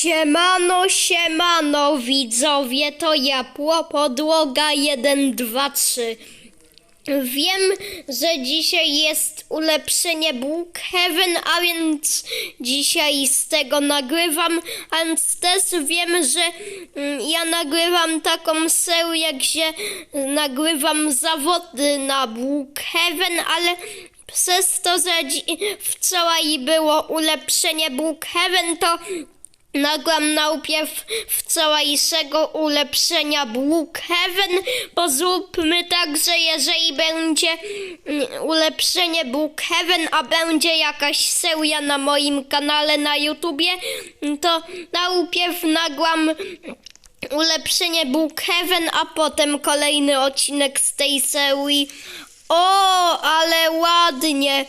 Siemano, siemano, widzowie, to ja, Podłoga 1, 2, 3. Wiem, że dzisiaj jest ulepszenie Brookhaven, a więc dzisiaj z tego nagrywam, a więc też wiem, że mm, ja nagrywam taką serię, gdzie nagrywam zawody na Brookhaven, ale przez to, że dzi- wczoraj było ulepszenie Brookhaven, to Nagram najpierw wczorajszego ulepszenia Brookhaven, bo zróbmy tak, że jeżeli będzie mm, ulepszenie Brookhaven, a będzie jakaś seria na moim kanale na YouTubie, to najpierw nagram ulepszenie Brookhaven, a potem kolejny odcinek z tej serii. O, ale ładnie.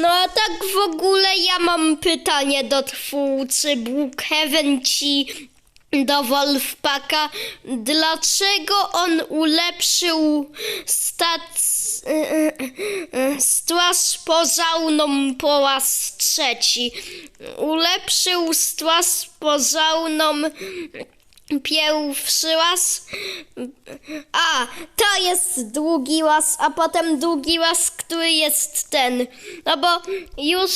No a tak w ogóle ja mam pytanie do twórcy Brookhaven ci do Wolfpaka. Dlaczego on ulepszył stac... straż pożarną po raz trzeci? Ulepszył straż pożarną Pierwszy raz. A, to jest długi łaz, a potem długi łaz, który jest ten. No bo już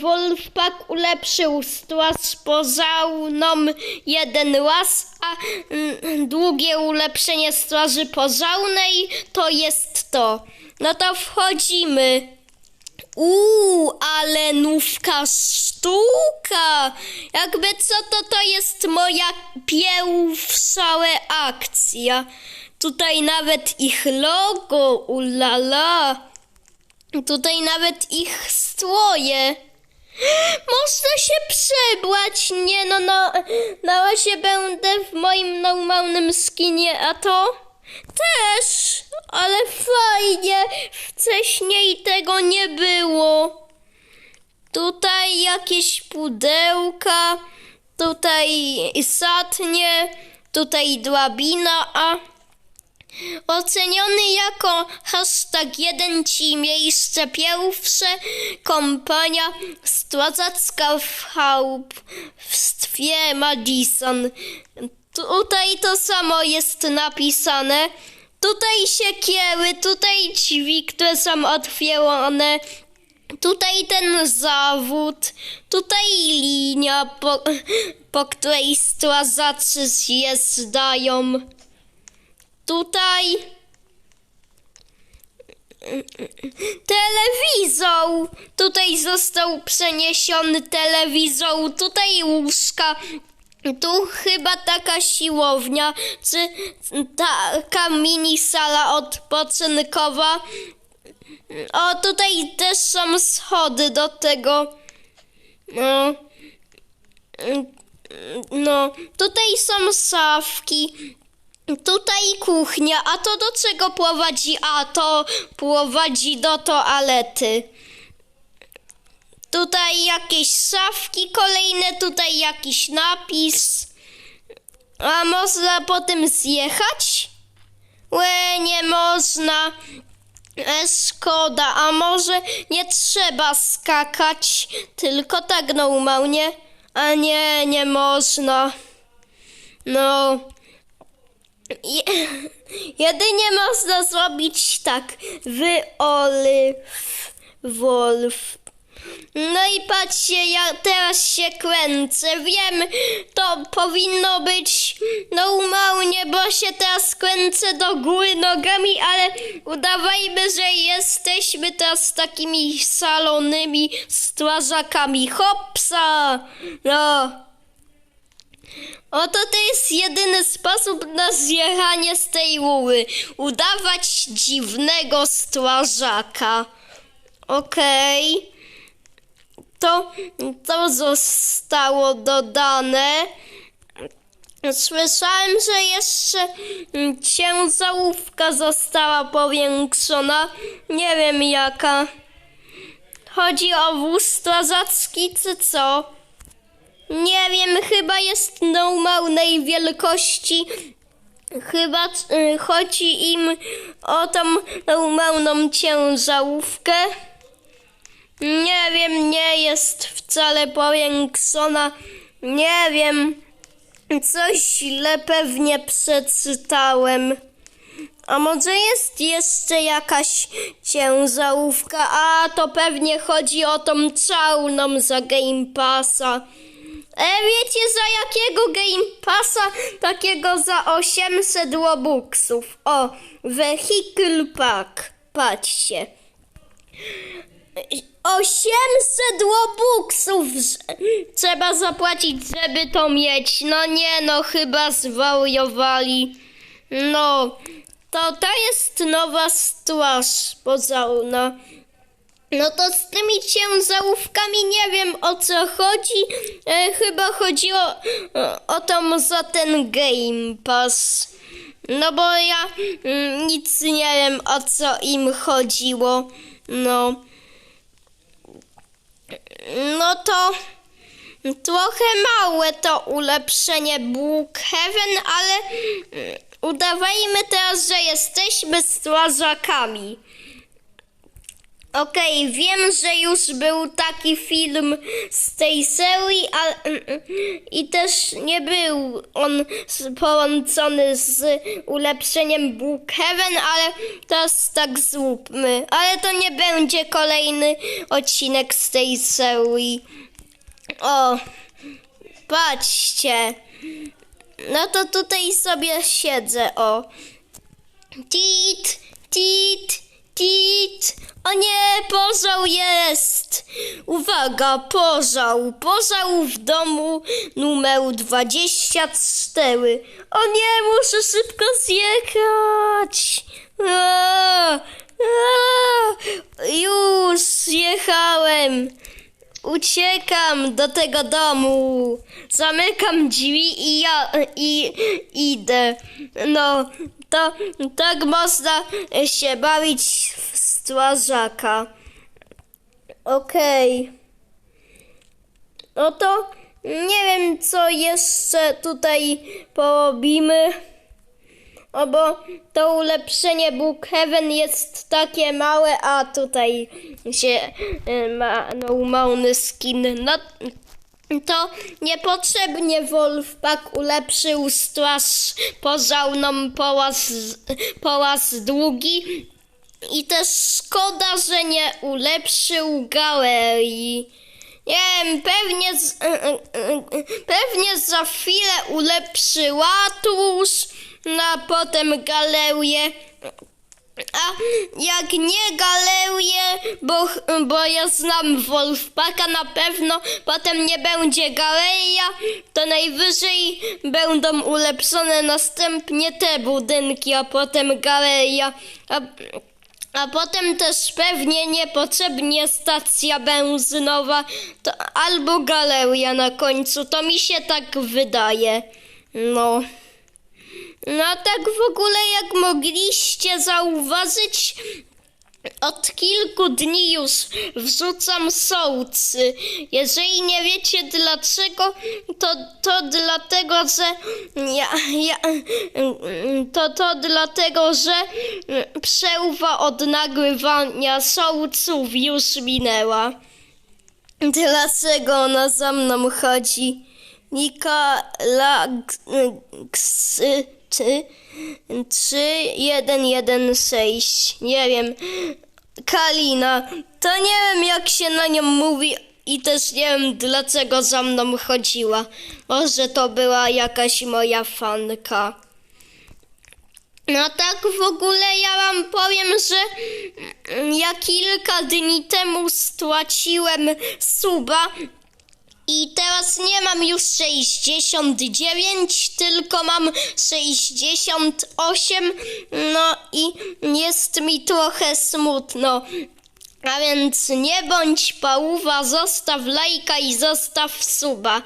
Wolfpack ulepszył straż pożarną jeden łaz, a mm, długie ulepszenie straży pożarnej to jest to. No to wchodzimy. Uuu, ale nówka sztuka! Jakby co to to jest moja pierwsza reakcja. Tutaj nawet ich logo, ulala. Tutaj nawet ich stroje. Można się przebrać. Nie no, no, na razie będę w moim normalnym skinie, a to? Też, ale fajnie. Wcześniej tego nie było. Tutaj jakieś pudełka, tutaj satnie, tutaj drabina, a oceniony jako hashtag 1 ci miejsce pierwsze kompania strażacka w Hauptstwie Madison. Tutaj to samo jest napisane. Tutaj siekiery, tutaj drzwi, które są otwierane. Tutaj ten zawód, tutaj linia, po, po której strażacy zjeżdżają. Tutaj telewizor. Tutaj został przeniesiony telewizor. Tutaj łóżka. Tu chyba taka siłownia, czy taka mini sala odpoczynkowa. O, tutaj też są schody do tego. No. No, tutaj są szafki. Tutaj kuchnia, a to do czego prowadzi? A to prowadzi do toalety. Tutaj jakieś szafki kolejne, tutaj jakiś napis. A można potem zjechać? Łe, nie można. E, szkoda, a może nie trzeba skakać, tylko tak normalnie? A nie, nie można. No. Je, jedynie można zrobić tak. Wyolf, Wolf. No i patrzcie, ja teraz się kręcę. Wiem, to powinno być normalnie, bo się teraz kręcę do góry nogami, ale udawajmy, że jesteśmy teraz takimi salonymi strażakami. Hopsa! No. Oto to jest jedyny sposób na zjechanie z tej rury. Udawać dziwnego strażaka. Okej. Okay to, to zostało dodane. Słyszałem, że jeszcze ciężarówka została powiększona. Nie wiem jaka. Chodzi o wóz strażacki czy co? Nie wiem, chyba jest normalnej wielkości. Chyba y, chodzi im o tą normalną ciężarówkę. Nie wiem, nie jest wcale powiększona. Nie wiem. Coś źle pewnie przeczytałem. A może jest jeszcze jakaś ciężarówka? A to pewnie chodzi o tą czarną za Game Passa. E, wiecie za jakiego Game Passa? Takiego za 800 Robuxów. O, Vehicle Pack. Patrzcie. 800 Robuxów z- trzeba zapłacić, żeby to mieć. No nie, no chyba zwariowali. No, to to jest nowa straż pożarna. No to z tymi ciężarówkami nie wiem o co chodzi. E, chyba chodzi o, o to za ten Game Pass. No bo ja mm, nic nie wiem o co im chodziło. No. No to trochę małe to ulepszenie Brookhaven, ale mm, udawajmy teraz, że jesteśmy strażakami. Okej, wiem, że już był taki film z tej serii, ale i też nie był on połączony z ulepszeniem Brookhaven, ale teraz tak zróbmy. Ale to nie będzie kolejny odcinek z tej serii. O, patrzcie. No to tutaj sobie siedzę, o. Tit, tit, tit. O nie, pożał jest. Uwaga, pożał. Pożał w domu numer 24. O nie, muszę szybko zjechać. A, a, już zjechałem. Uciekam do tego domu. Zamykam drzwi i ja i idę. No, to tak można się bawić w strażaka. Okej. No to nie wiem, co jeszcze tutaj porobimy. O, bo to ulepszenie Brookhaven jest takie małe, a tutaj się y, ma normalny skin. No, to niepotrzebnie Wolfpack ulepszył straż pożarną po raz, po raz drugi. I też szkoda, że nie ulepszył galerii. Nie wiem, pewnie, z, pewnie za chwilę ulepszy ratusz, no a potem galerię. A jak nie galerię, bo, bo ja znam Wolfpacka na pewno, potem nie będzie galeria, to najwyżej będą ulepszone następnie te budynki, a potem galeria. A, a potem też pewnie niepotrzebnie stacja benzynowa to, albo galeria na końcu. To mi się tak wydaje. No. No tak w ogóle jak mogliście zauważyć, od kilku dni już wrzucam sołcy. Jeżeli nie wiecie dlaczego, to, to dlatego, że ja, ja, to, to dlatego, że przerwa od nagrywania sołców już minęła. Dlaczego ona za mną chodzi? Nika Laksy ty 3116. Nie wiem. Kalina. To nie wiem jak się na nią mówi i też nie wiem dlaczego za mną chodziła. Może to była jakaś moja fanka. No tak w ogóle ja wam powiem, że mm, ja kilka dni temu straciłem suba i teraz nie mam już 69, tylko mam 68. No i jest mi trochę smutno. A więc nie bądź pałuwa, zostaw lajka i zostaw suba.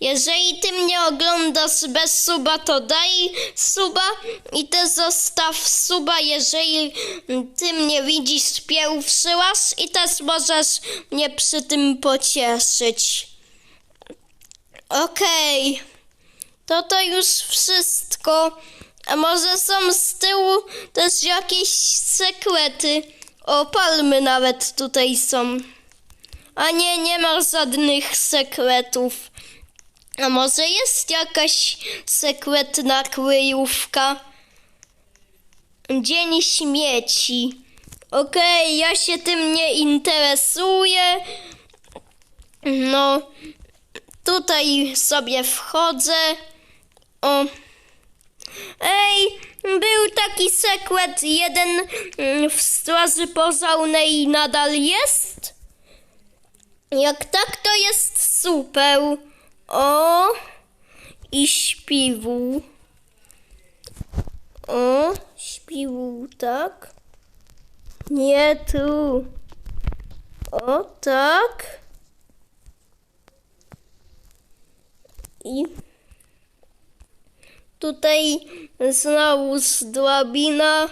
Jeżeli ty mnie oglądasz bez suba, to daj suba i ty zostaw suba, jeżeli ty mnie widzisz pierwszy raz i też możesz mnie przy tym pocieszyć. Okej, to to już wszystko. A może są z tyłu też jakieś sekrety? O, palmy nawet tutaj są. A nie, nie ma żadnych sekretów. A może jest jakaś sekretna kryjówka? Dzień śmieci. Okej, ja się tym nie interesuję. No, tutaj sobie wchodzę. O. Ej, był taki sekret jeden mm, w straży pożarnej i nadal jest? Jak tak, to jest super. O, i śpiwół. O, śpiwół, tak? Nie tu. O, tak. I tutaj znowu drabina,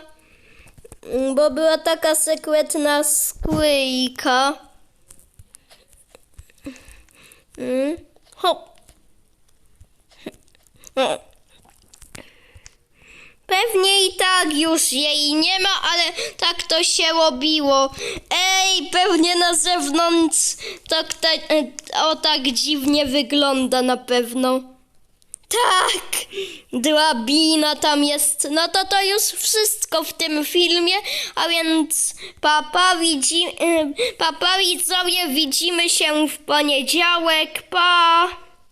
bo była taka sekretna skryjka. Mm. Hop. Pewnie i tak już jej nie ma, ale tak to się robiło. Ej, pewnie na zewnątrz tak, ta, o tak dziwnie wygląda na pewno. Tak, drabina tam jest. No to to już wszystko w tym filmie, a więc papa, widzi, y, papa widzowie, widzimy się w poniedziałek, pa!